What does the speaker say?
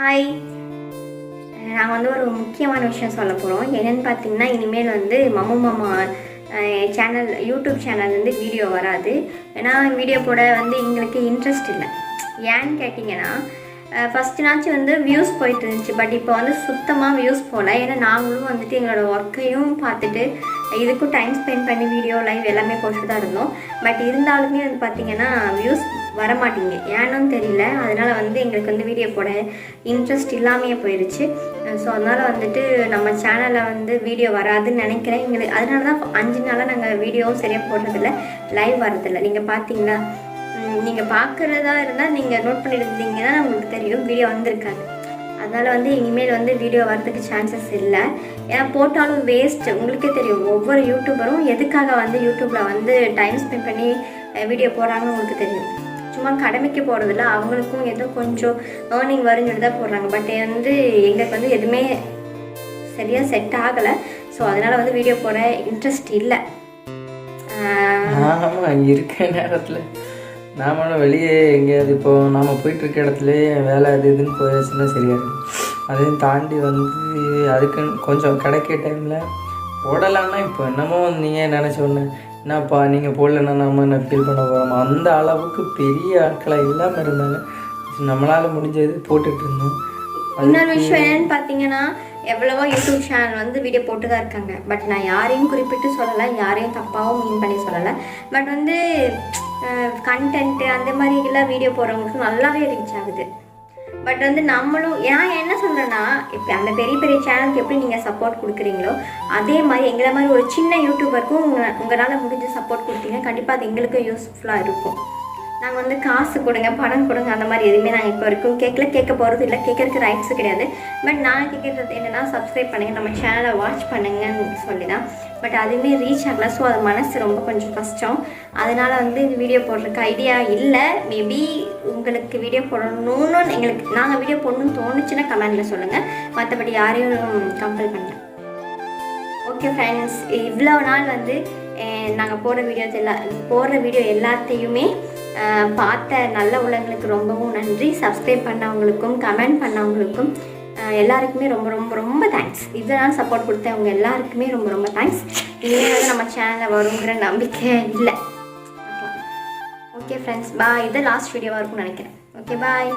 Hi நாங்கள் வந்து ஒரு முக்கியமான விஷயம் சொல்ல போகிறோம் என்னென்னு பார்த்தீங்கன்னா இனிமேல் வந்து Mammu Mama channel YouTube channel வந்து வீடியோ வராது. ஏன்னா வீடியோ போட வந்து எங்களுக்கு இன்ட்ரெஸ்ட் இல்லை. ஏன்னு கேட்டிங்கன்னா ஃபஸ்ட்டுனாச்சும் வந்து வியூஸ் போயிட்டு இருந்துச்சு. பட் இப்போ வந்து சுத்தமாக வியூஸ் போகல ஏன்னா நாங்களும் வந்துட்டு எங்களோட ஒர்க்கையும் பார்த்துட்டு இதுக்கும் டைம் ஸ்பெண்ட் பண்ணி வீடியோ லைவ் எல்லாமே போட்டு தான் இருந்தோம். பட் இருந்தாலுமே வந்து பார்த்திங்கன்னா வியூஸ் வரமாட்டீங்க ஏன்னு தெரியல. அதனால் வந்து எங்களுக்கு வந்து வீடியோ போட இன்ட்ரெஸ்ட் இல்லாமையே போயிடுச்சு ஸோ அதனால் வந்துட்டு நம்ம சேனலில் வந்து வீடியோ வராதுன்னு நினைக்கிறேன். எங்களுக்கு அதனால தான் அஞ்சு நாளாக நாங்கள் வீடியோவும் சரியாக போடுறதில்ல லைவ் வரதில்லை நீங்கள் பார்த்தீங்களா நீங்கள் பார்க்குறதா இருந்தால் நீங்கள் நோட் பண்ணியிருந்தீங்கன்னா உங்களுக்கு தெரியும். வீடியோ வந்திருக்காது. அதனால் வந்து இனிமேல் வந்து வீடியோ வரதுக்கு சான்சஸ் இல்லை. ஏன்னா போட்டாலும் வேஸ்ட் உங்களுக்கே தெரியும் ஒவ்வொரு யூடியூபரும் எதுக்காக வந்து யூடியூப்பில் வந்து டைம் ஸ்பெண்ட் பண்ணி வீடியோ போடுறாங்கன்னு உங்களுக்கு தெரியும். சும்மா கடமைக்கு போடுறதில்ல அவங்களுக்கும் ஏதோ கொஞ்சம் ஏர்னிங் வருங்கிறது தான் போடுறாங்க. பட் வந்து எங்களுக்கு வந்து எதுவுமே சரியாக செட் ஆகலை. ஸோ அதனால் வந்து வீடியோ போட இன்ட்ரெஸ்ட் இல்லை. ஆமாம் இருக்க நேரத்தில். நாமளும் வெளியே எங்கேயாவது இப்போ நாம் போயிட்டுருக்க இடத்துலயே வேலை அது இதுன்னு போயாச்சுன்னா சரியா இருக்கும் அதையும் தாண்டி வந்து அதுக்குன்னு கொஞ்சம் கிடைக்க டைமில் போடலான்னா இப்போ என்னமோ நீங்கள் நினச்ச ஒன்று என்னப்பா நீங்கள் போடலன்னா நம்ம என்ன ஃபீல் பண்ண போகிறோம் அந்த அளவுக்கு பெரிய ஆட்களாக இல்லாமல் இருந்தாங்க. நம்மளால் முடிஞ்சது போட்டுட்டு இருந்தோம். இன்னொரு விஷயம் என்னன்னு பார்த்தீங்கன்னா எவ்வளவோ யூடியூப் சேனல் வந்து வீடியோ போட்டு தான் இருக்காங்க. பட் நான் யாரையும் குறிப்பிட்டு சொல்லலை யாரையும் தப்பாகவும் மீன் பண்ணி சொல்லலை. பட் வந்து கண்டென்ட்டு அந்த மாதிரி எல்லாம் வீடியோ போடுறவங்களுக்கு நல்லாவே ரீச் ஆகுது. பட் வந்து நம்மளும் நான் என்ன சொல்கிறேன்னா இப்போ அந்த பெரிய பெரிய சேனலுக்கு எப்படி நீங்கள் சப்போர்ட் கொடுக்குறீங்களோ அதே மாதிரி எங்களை மாதிரி ஒரு சின்ன யூடியூபருக்கும் உங்கள் உங்களால் முடிஞ்ச சப்போர்ட் கொடுத்தீங்கன்னா கண்டிப்பாக அது எங்களுக்கும் யூஸ்ஃபுல்லாக இருக்கும். நாங்கள் வந்து காசு கொடுங்க பணம் கொடுங்க அந்த மாதிரி எதுவுமே நாங்கள் இப்போ வரைக்கும் கேட்கல கேட்க போகிறது இல்லை கேட்கறதுக்கு ரைட்ஸ் கிடையாது. பட் நான் கேட்குறது என்னென்னா சப்ஸ்கிரைப் பண்ணுங்கள் நம்ம சேனலை வாட்ச் பண்ணுங்கன்னு சொல்லி தான் பட் அதுவுமே ரீச் ஆகல ஸோ அது மனசு ரொம்ப கொஞ்சம் கஷ்டம். அதனால் வந்து இந்த வீடியோ போடுறதுக்கு ஐடியா இல்லை. மேபி உங்களுக்கு வீடியோ போடணும்னு எங்களுக்கு நாங்கள் வீடியோ போடணும்னு தோணுச்சுன்னா கமெண்டில் சொல்லுங்கள் மற்றபடி யாரையும் கம்பல் பண்ணல. ஓகே ஃப்ரெண்ட்ஸ் இவ்வளோ நாள் வந்து நாங்கள் போடுற வீடியோஸ் எல்லா போடுற வீடியோ எல்லாத்தையுமே பார்த்த நல்ல உள்ளங்களுக்கு ரொம்பவும் நன்றி. சப்ஸ்கிரைப் பண்ணவங்களுக்கும் கமெண்ட் பண்ணவங்களுக்கும் எல்லாருக்குமே ரொம்ப ரொம்ப ரொம்ப தேங்க்ஸ் இதெல்லாம் சப்போர்ட் கொடுத்தவங்க எல்லாருக்குமே ரொம்ப ரொம்ப தேங்க்ஸ் இனிமேல் வந்து நம்ம சேனலில் வருங்கிற நம்பிக்கை இல்லை. ஓகே ஃப்ரெண்ட்ஸ் பாய் இது லாஸ்ட் வீடியோவாக இருக்கும்னு நினைக்கிறேன். Okay bye